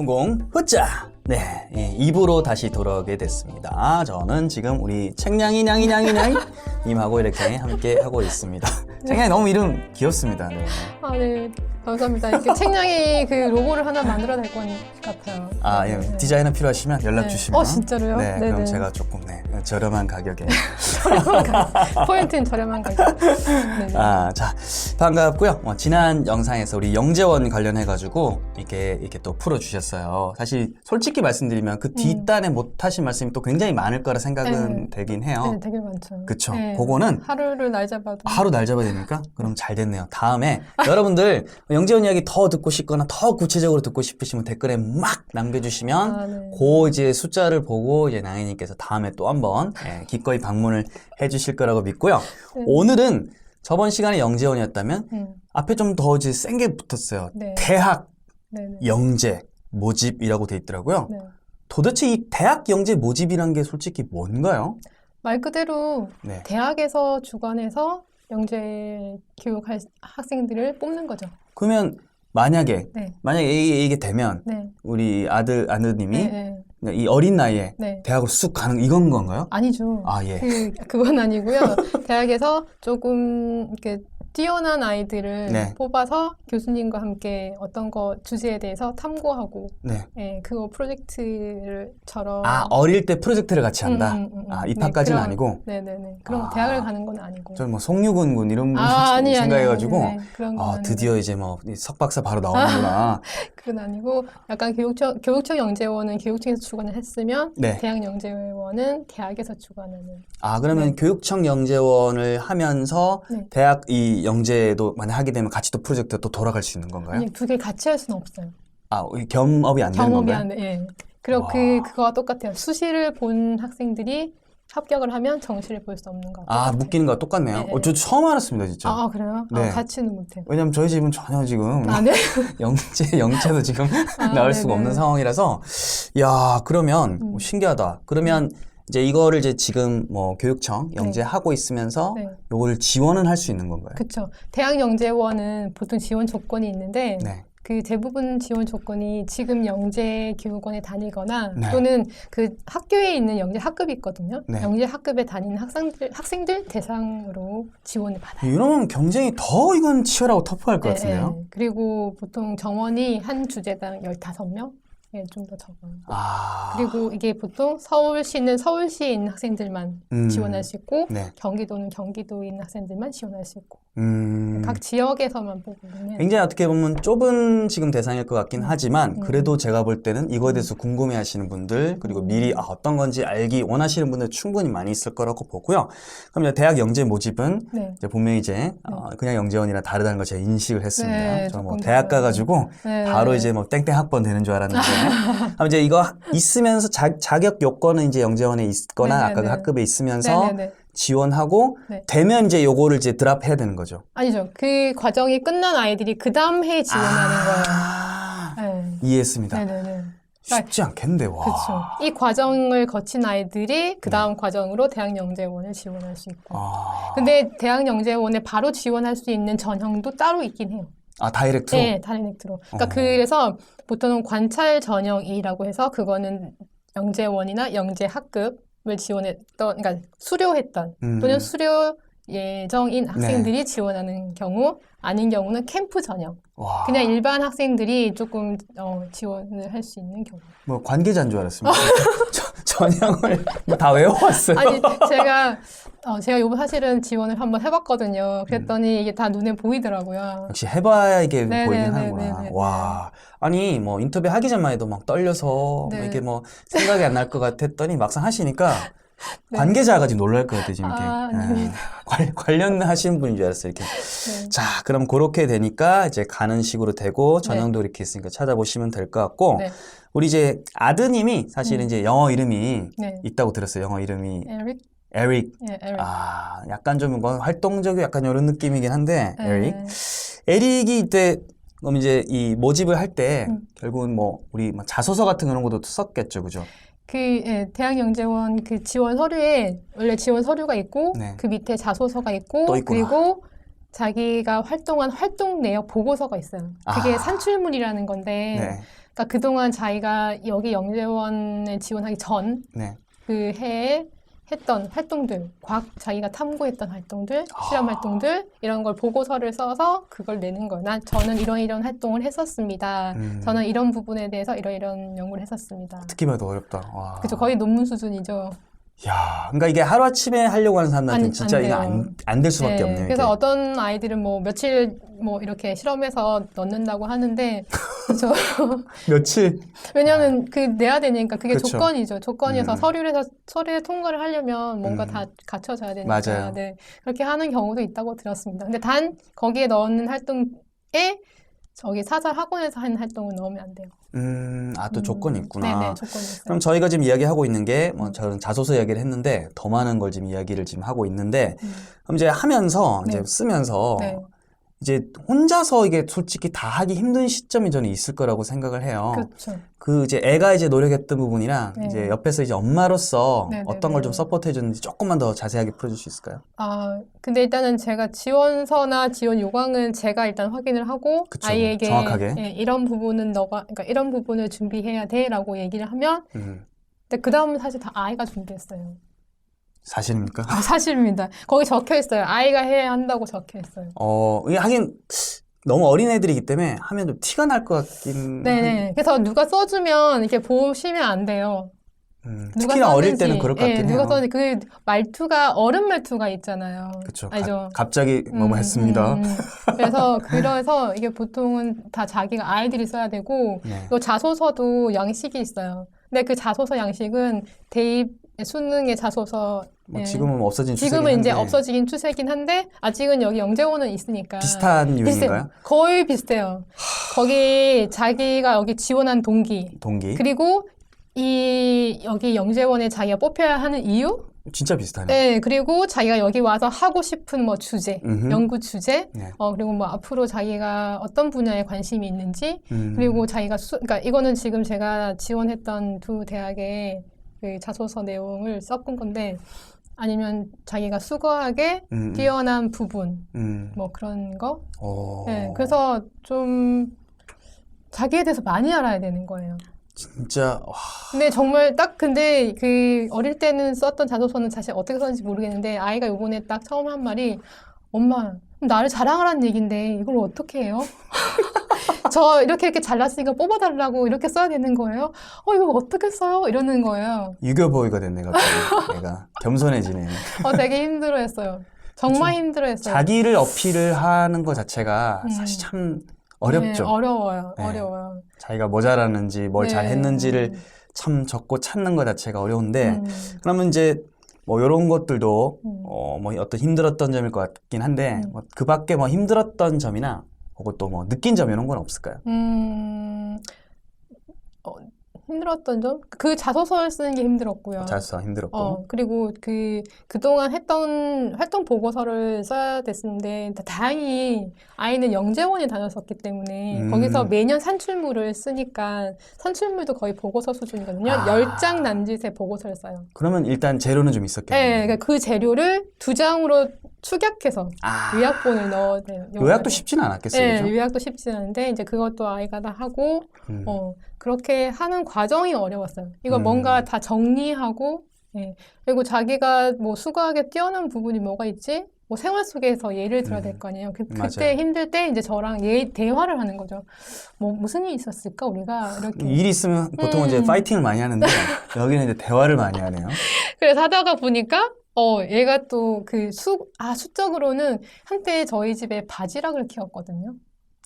홍공 후짜 네, 이 2부로 다시 돌아오게 됐습니다. 저는 지금 우리 책냥이 냥이 냥이 냥이 님하고 이렇게 함께 하고 있습니다. 책냥이 너무 이름 귀엽습니다. 네. 아, 네. 감사합니다. 이렇게 책량이 그 로고를 하나 만들어야 될 것 같아요. 아, 예, 네. 디자이너 필요하시면 연락 네. 주시면 어, 진짜로요? 네, 그럼 네네. 제가 조금 네, 저렴한 가격에 저렴한 가격. 포인트는 저렴한 가격. 네. 아, 자, 반갑고요. 어, 지난 영상에서 우리 영재원 관련해가지고 이렇게 이렇게 또 풀어주셨어요. 사실 솔직히 말씀드리면 그 뒷단에 못하신 말씀이 또 굉장히 많을 거라 생각은 음. 네. 되긴 해요. 네, 되게 많죠. 그쵸. 네. 그거는 하루를 날 잡아도. 하루 날 잡아야 되니까 그럼 잘 됐네요. 다음에 여러분들 영재원 이야기 더 듣고 싶거나 더 구체적으로 듣고 싶으시면 댓글에 막 남겨주시면 아, 네. 그 이제 숫자를 보고 이제 낭희님께서 다음에 또 한번 예, 기꺼이 방문을 해주실 거라고 믿고요. 네. 오늘은 저번 시간에 영재원이었다면 음, 앞에 좀 더 이제 센 게 붙었어요. 네. 대학 네, 네. 영재 모집이라고 돼 있더라고요. 네. 도대체 이 대학 영재 모집이란 게 솔직히 뭔가요? 말 그대로 네. 대학에서 주관해서 영재 교육할 학생들을 뽑는 거죠. 그러면 만약에 네. 만약에 이게, 이게 되면 네. 우리 아들 아드님이 네, 네. 이 어린 나이에 네. 대학으로 쑥 가는 이건 건가요? 아니죠. 아 예. 그, 그건 아니고요. 대학에서 조금 이렇게 뛰어난 아이들을 네. 뽑아서 교수님과 함께 어떤 거 주제에 대해서 탐구하고, 네. 예, 그거 프로젝트를처럼. 아 어릴 때 프로젝트를 같이 한다. 음, 음, 음, 음. 아 네, 입학까지는 그런- 아니고. 네네네. 그럼 아. 대학을 가는 건 아니고. 저는 뭐 송유근 군 이런 분 아, 아니, 아니, 생각해가지고 아니, 네, 아. 드디어 이제 뭐이 석박사 바로 나오는구나. 그건 아니고, 약간 교육청, 교육청 영재원은 교육청에서 주관을 했으면, 네. 대학 영재원은 대학에서 주관하는. 아 그러면 네. 교육청 영재원을 하면서 네. 대학 이 영재도 만약 하게 되면 같이 또 프로젝트 또 돌아갈 수 있는 건가요? 아니, 두 개 같이 할 수는 없어요. 아이 겸업이 안 되는 경험이 건가요? 안 돼. 예. 그리고 와. 그 그거와 똑같아요. 수시를 본 학생들이 합격을 하면 정시를 볼 수 없는 거. 아 묶이는 거와 똑같네요. 네, 네. 어, 저 처음 알았습니다 진짜. 아, 아, 그래요? 네. 아, 같이는 못해요. 왜냐면 저희 집은 전혀 지금 아, 네? 영재 영재도 지금 아, 나올 수가 네네. 없는 상황이라서 야 그러면 음. 신기하다. 그러면 이제 이거를 이제 지금 뭐 교육청 영재 하고 있으면서 네. 요거를 지원은 할 수 있는 건가요? 그쵸. 대학 영재원은 보통 지원 조건이 있는데, 네. 그 대부분 지원 조건이 지금 영재 교육원에 다니거나 네. 또는 그 학교에 있는 영재 학급이 있거든요. 네. 영재 학급에 다니는 학생들, 학생들 대상으로 지원을 받아요. 이러면 경쟁이 더 이건 치열하고 터프할 것 네, 같은데요. 네. 그리고 보통 정원이 한 주제당 15명? 예, 좀 더 적어요. 아 그리고 이게 보통 서울시는 서울시에 있는 학생들만 음. 지원할 수 있고 네. 경기도는 경기도에 있는 학생들만 지원할 수 있고 음. 각 지역에서만 뽑으면 굉장히 어떻게 보면 좁은 지금 대상일 것 같긴 하지만 음. 그래도 제가 볼 때는 이거에 대해서 궁금해 하시는 분들 그리고 음. 미리 아, 어떤 건지 알기 원하시는 분들 충분히 많이 있을 거라고 보고요. 그럼 이제 대학 영재 모집은 네. 이제 분명히 이제 어, 그냥 영재원이랑 다르다는 걸 제가 인식을 했습니다. 네, 저는 뭐 대학. 가가지고 네. 바로 이제 뭐 땡땡 학번 되는 줄 알았는데 그럼 이제 이거 있으면서 자, 자격 요건은 이제 영재원에 있거나 네, 아까 그 네. 학급에 있으면서 네 네 네. 지원하고 네. 되면 이제 요거를 이제 드랍해야 되는 거죠. 아니죠. 그 과정이 끝난 아이들이 그 다음 해에 지원하는 아, 거예요. 네. 이해했습니다. 네네네. 쉽지 않겠는데 와. 그렇죠. 이 과정을 거친 아이들이 그 다음 과정으로 대학 영재원을 지원할 수 있고. 아, 근데 대학 영재원에 바로 지원할 수 있는 전형도 따로 있긴 해요. 아 다이렉트로. 네, 다이렉트로. 그러니까 어. 그래서 보통은 관찰 전형이라고 해서 그거는 영재원이나 영재 학급을 지원했던, 그러니까 수료했던 음. 네. 또는 수료 예정인 학생들이 지원하는 경우, 아닌 경우는 캠프 전형. 와. 그냥 일반 학생들이 조금 어, 지원을 할 수 있는 경우. 뭐 관계자인 줄 알았습니다. 저- 전형을 뭐다 외워왔어요. 아니 제가 어, 제가 요번 사실은 지원을 한번 해봤거든요. 그랬더니 이게 다 눈에 보이더라고요. 역시 해봐야 이게 네네네네네. 보이긴 하는구나. 와. 아니, 뭐, 인터뷰 하기 전만 해도 막 떨려서, 뭐 네. 이게 뭐, 생각이 안 날 것 같았더니 막상 하시니까, 네. 관계자가 지금 놀랄 것 같아요, 지금 이렇게. 아, 예. 아닙니다. 관, 관련하시는 분인 줄 알았어요, 이렇게. 네. 자, 그럼 그렇게 되니까 이제 가는 식으로 되고, 전형도 이렇게 있으니까 찾아보시면 될 것 같고, 네. 우리 이제 아드님이 사실은 음. 이제 영어 이름이 네. 있다고 들었어요. 영어 이름이 에릭? 에릭. 예, 에릭. 아, 약간 좀 활동적이고 약간 이런 느낌이긴 한데, 네. 에릭. 에릭이 이때 그럼 이제 이 모집을 할때 음. 결국은 뭐 우리 막 자소서 같은 그런 것도 썼겠죠, 그죠? 그 예, 대학 영재원 그 지원 서류에 원래 지원 서류가 있고 네. 그 밑에 자소서가 있고 또 있구나. 그리고 자기가 활동한 활동 내역 보고서가 있어요. 그게 아. 산출물이라는 건데 네. 그러니까 그동안 자기가 여기 영재원에 지원하기 전 네. 그 해에 했던 활동들, 과학 자기가 탐구했던 활동들, 실험 아. 활동들 이런 걸 보고서를 써서 그걸 내는. 난 저는 이런 이런 활동을 했었습니다. 음. 저는 이런 부분에 대해서 이런 이런 연구를 했었습니다. 듣기 봐도 어렵다. 와. 그죠 거의 논문 수준이죠. 야, 그러니까 이게 하루 아침에 하려고 하는 사람들한테 안- 진짜 안 이거 돼요. 안 안 될 수밖에 네, 없네요. 그래서 이게. 어떤 아이들은 뭐 며칠 뭐 이렇게 실험해서 넣는다고 하는데 그죠. 며칠 왜냐하면 그 내야 되니까 그게 그쵸. 조건이죠. 조건이어서 음. 서류에서 서류에 통과를 하려면 뭔가 음. 다 갖춰져야 되니까 맞아요. 네, 그렇게 하는 경우도 있다고 들었습니다. 근데 단 거기에 넣는 활동에 저기 사설 학원에서 하는 활동은 넣으면 안 돼요. 음, 아, 또 음. 조건이 있구나. 네네 조건이 있어요. 그럼 저희가 지금 이야기하고 있는 게, 뭐, 음. 저는 자소서 이야기를 했는데, 더 많은 걸 지금 이야기를 지금 하고 있는데, 음. 그럼 이제 하면서, 이제 네. 쓰면서, 네. 이제 혼자서 이게 솔직히 다 하기 힘든 시점이 저는 있을 거라고 생각을 해요. 그렇죠. 그 이제 애가 이제 노력했던 부분이랑, 네. 이제 옆에서 이제 엄마로서 네, 네, 어떤 걸좀 네. 서포트 해 줬는지 조금만 더 자세하게 풀어줄 수 있을까요? 아, 근데 일단은 제가 지원서나 지원 요강은 제가 일단 확인을 하고 그쵸. 아이에게 정확하게. 예, 이런 부분은 너가 그러니까 이런 부분을 준비해야 돼라고 얘기를 하면 음, 근데 그 다음은 사실 다 아이가 준비했어요. 사실입니까? 아, 사실입니다. 거기 적혀 있어요. 아이가 해야 한다고 적혀 있어요. 어, 이게 하긴, 너무 어린 애들이기 때문에 하면 좀 티가 날 것 같긴 네네. 그래서 누가 써주면 이렇게 보시면 안 돼요. 음, 누가 특히나 어릴. 때는 그럴 것 예, 같긴 누가 해요. 썼는지 그 말투가 어른 말투가 있잖아요. 가- 갑자기 뭐뭐 음, 했습니다. 음, 음. 그래서 그래서 이게 보통은 다 자기가 아이들이 써야 되고 네. 또 자소서도 양식이 있어요. 근데 그 자소서 양식은 대입 수능의 자소서 뭐 예. 지금은 없어진 추세긴 지금은 이제 없어지긴 추세긴 한데 아직은 여기 영재원은 있으니까 비슷한. 유형인가요? 거의 비슷해요. 거기 자기가 여기 지원한 동기 동기? 그리고 이 여기 영재원에 자기가 뽑혀야 하는 이유 진짜 비슷하네. 네, 그리고 자기가 여기 와서 하고 싶은 뭐 주제, 음흠. 연구 주제, 네. 어, 그리고 뭐 앞으로 자기가 어떤 분야에 관심이 있는지, 음. 그리고 자기가 수, 그러니까 이거는 지금 제가 지원했던 두 대학의 그 자소서 내용을 섞은 건데, 아니면 자기가 수거하게 음, 뛰어난 부분, 음. 뭐 그런 거. 어. 네, 그래서 좀 자기에 대해서 많이 알아야 되는 거예요. 진짜 와, 근데 정말 딱 근데 그 어릴 때는 썼던 자소서는 사실 어떻게 썼는지 모르겠는데 아이가 요번에 딱 처음 한 말이 엄마 나를 자랑하라는 얘긴데 이걸 어떻게 해요? 저 이렇게 이렇게 잘났으니까 뽑아달라고 이렇게 써야 되는 거예요? 어 이거 어떻게 써요? 이러는 거예요. 유교보이가 됐네 갑자기. 내가 겸손해지네. 어 되게 힘들어 했어요. 정말 힘들어 했어요. 자기를 어필을 하는 것 자체가 음. 사실 참 어렵죠. 네, 어려워요. 네. 어려워요. 자기가 뭐 잘하는지 뭘 네. 잘했는지를 참 적고 찾는 것 자체가 어려운데 음, 그러면 이제 뭐 이런 것들도 음. 어 뭐 어떤 힘들었던 점일 것 같긴 한데 음. 뭐 그 밖에 뭐 힘들었던 점이나 혹은 또뭐 느낀 점 이런 건 없을까요? 음, 어, 힘들었던 점? 그 자소서를 쓰는 게 힘들었고요. 자소 힘들었고 어, 그리고 그, 그동안 했던 활동 보고서를 써야 됐는데, 다- 다행히 아이는 영재원에 다녔었기 때문에, 음. 거기서 매년 산출물을 쓰니까, 산출물도 거의 보고서 수준이거든요. 아. 열장 남짓의 보고서를 써요. 그러면 일단 재료는 좀 있었겠네요. 네, 그러니까 그 재료를 두 장으로 축약해서 아, 요약본을 넣어야 돼요. 요약도 쉽지는 않았겠어요, 네, 그죠? 요약도 쉽지 않은데, 이제 그것도 아이가 다 하고, 음. 어, 그렇게 하는 과정이 어려웠어요. 이거 음. 뭔가 다 정리하고, 예. 그리고 자기가 뭐 수거하게 뛰어난 부분이 뭐가 있지? 뭐 생활 속에서 예를 들어야 될 음. 거 아니에요. 그. 그때 힘들 때 이제 저랑 예, 대화를 하는 거죠. 뭐 무슨 일이 있었을까? 우리가 이렇게. 일 있으면 보통은 이제 음. 파이팅을 많이 하는데 여기는 이제 대화를 많이 하네요. 그래서 하다가 보니까 어, 얘가 또 그 수, 아, 수적으로는 한때 저희 집에 바지락을 키웠거든요.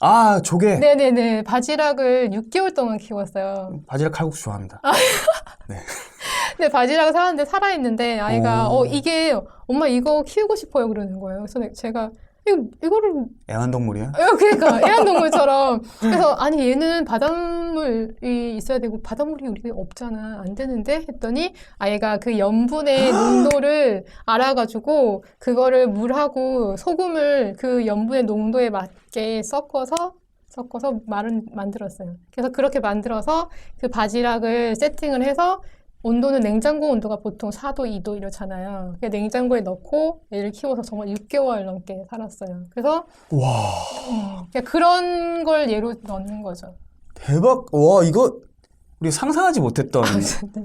아, 조개. 네네네. 바지락을 6개월 동안 키웠어요. 바지락 칼국수 좋아합니다. 근데 바지락을 사왔는데 살아있는데 아이가 오. 어 이게 엄마 이거 키우고 싶어요 그러는 거예요. 그래서 내- 제가 이거 이거를 애완동물이야? 어, 그러니까 애완동물처럼 그래서 아니 얘는 바닷물이 있어야 되고 바닷물이 우리 없잖아 안 되는데 했더니 아이가 그 염분의 농도를 알아가지고 그거를 물하고 소금을 그 염분의 농도에 맞게 섞어서 섞어서 말은 만들었어요. 그래서 그렇게 만들어서 그 바지락을 세팅을 해서 온도는 냉장고 온도가 보통 4도, 2도 이렇잖아요. 그래서 냉장고에 넣고 얘를 키워서 정말 6개월 넘게 살았어요. 그래서 와, 음, 그냥 그런 걸 예로 넣는 거죠. 대박. 와, 이거 우리 상상하지 못했던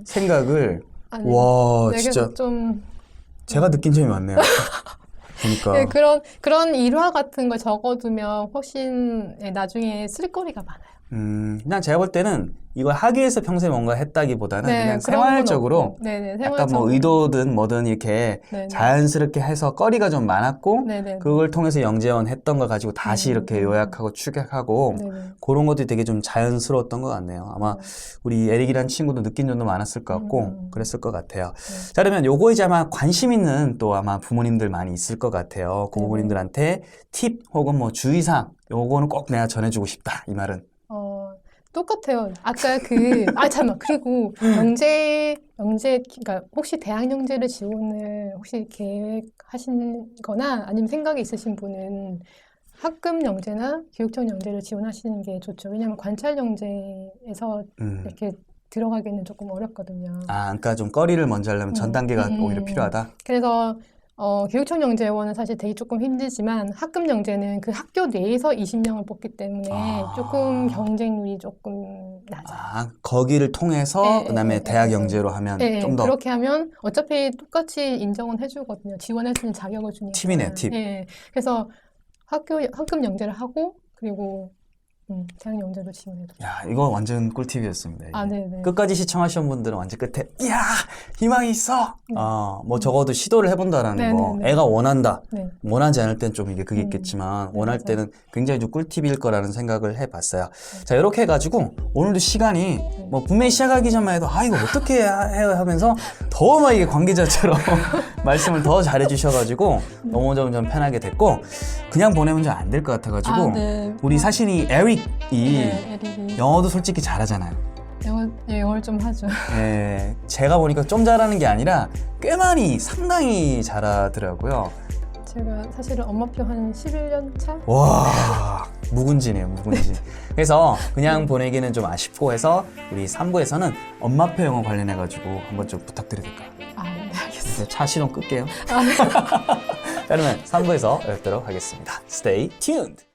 생각을 아니, 와, 네, 진짜 좀 제가 느낀 점이 많네요. 그러니까 네, 그런 그런 일화 같은 걸 적어두면 훨씬 네, 나중에 쓸 거리가 많아요. 음, 그냥 제가 볼 때는 이걸 하기 위해서 평소에 뭔가 했다기보다는 네, 그냥 그런 건 생활적으로. 네네, 약간 생활적으로. 뭐 의도든 뭐든 이렇게 네네. 자연스럽게 해서 거리가 좀 많았고 네네. 그걸 통해서 영재원 했던 거 가지고 다시 음, 이렇게 음. 요약하고 추격하고 네네. 그런 것들이 되게 좀 자연스러웠던 것 같네요. 아마 우리 에릭이라는 친구도 느낀 점도 많았을 것 같고 음. 그랬을 것 같아요. 네. 자 그러면 요거 이제 아마 관심 있는 또 아마 부모님들 많이 있을 것 같아요. 그 네네. 부모님들한테 팁 혹은 뭐 주의사항 요거는 꼭 내가 전해주고 싶다 이 말은. 어, 똑같아요. 아까 그, 아, 잠깐만. 그리고 영재, 영재, 그러니까 혹시 대학 영재를 지원을 혹시 계획하신 거나 아니면 생각이 있으신 분은 학급 영재나 교육청 영재를 지원하시는 게 좋죠. 왜냐하면 관찰 영재에서 음. 이렇게 들어가기는 조금 어렵거든요. 아, 그러니까 좀 거리를 먼저 하려면 전 음, 단계가 음, 오히려 음. 필요하다. 그래서 어, 교육청 영재원은 사실 되게 조금 힘들지만 학급 영재는 그 학교 내에서 20명을 뽑기 때문에 아. 조금 경쟁률이 조금 낮아요. 아, 거기를 통해서 네, 그다음에 네, 대학 네, 영재로 하면 네, 좀 더 그렇게 하면 어차피 똑같이 인정은 해주거든요. 지원할 수 있는 자격을 주니까. 팁이네요, 팁. 예. 그래서 학교, 학급 영재를 하고, 그리고, 음, 대학 영재도 지원해도. 야, 이거 완전 꿀팁이었습니다. 이게. 아, 네네. 끝까지 시청하신 분들은 완전 끝에 이야 희망이 있어. 네. 어, 뭐 적어도 시도를 해본다라는 네, 거. 네, 네. 애가 원한다. 네. 원하지 않을 땐 좀 이게 그게 음. 있겠지만 네, 원할 맞아요. 때는 굉장히 좀 꿀팁일 거라는 생각을 해봤어요. 자 이렇게 해가지고 오늘도 시간이 네. 뭐 분명히 시작하기 전만 해도 아 이거 어떻게 해야 하면서 더 막 이게 관계자처럼 말씀을 더 잘해주셔가지고 너무 점점 편하게 됐고 그냥 보내면 좀 안 될 것 같아가지고 아, 네. 우리 사실이 에 릭이 네, 에릭이. 영어도 솔직히 잘하잖아요. 영어, 예, 영어를 좀 하죠. 예, 제가 보니까 좀 잘하는 게 아니라 꽤 많이 상당히 잘하더라고요. 제가 사실은 엄마표 한 11년 차? 와 묵은지네요 묵은지 그래서 그냥 보내기는 좀 아쉽고 해서 우리 3부에서는 엄마표 영어 관련해 가지고 한번 좀 부탁드려도 될까요? 아, 네, 알겠습니다. 이제 차 시동 끌게요 아, 네. 자, 그러면 3부에서 뵙도록 하겠습니다 Stay tuned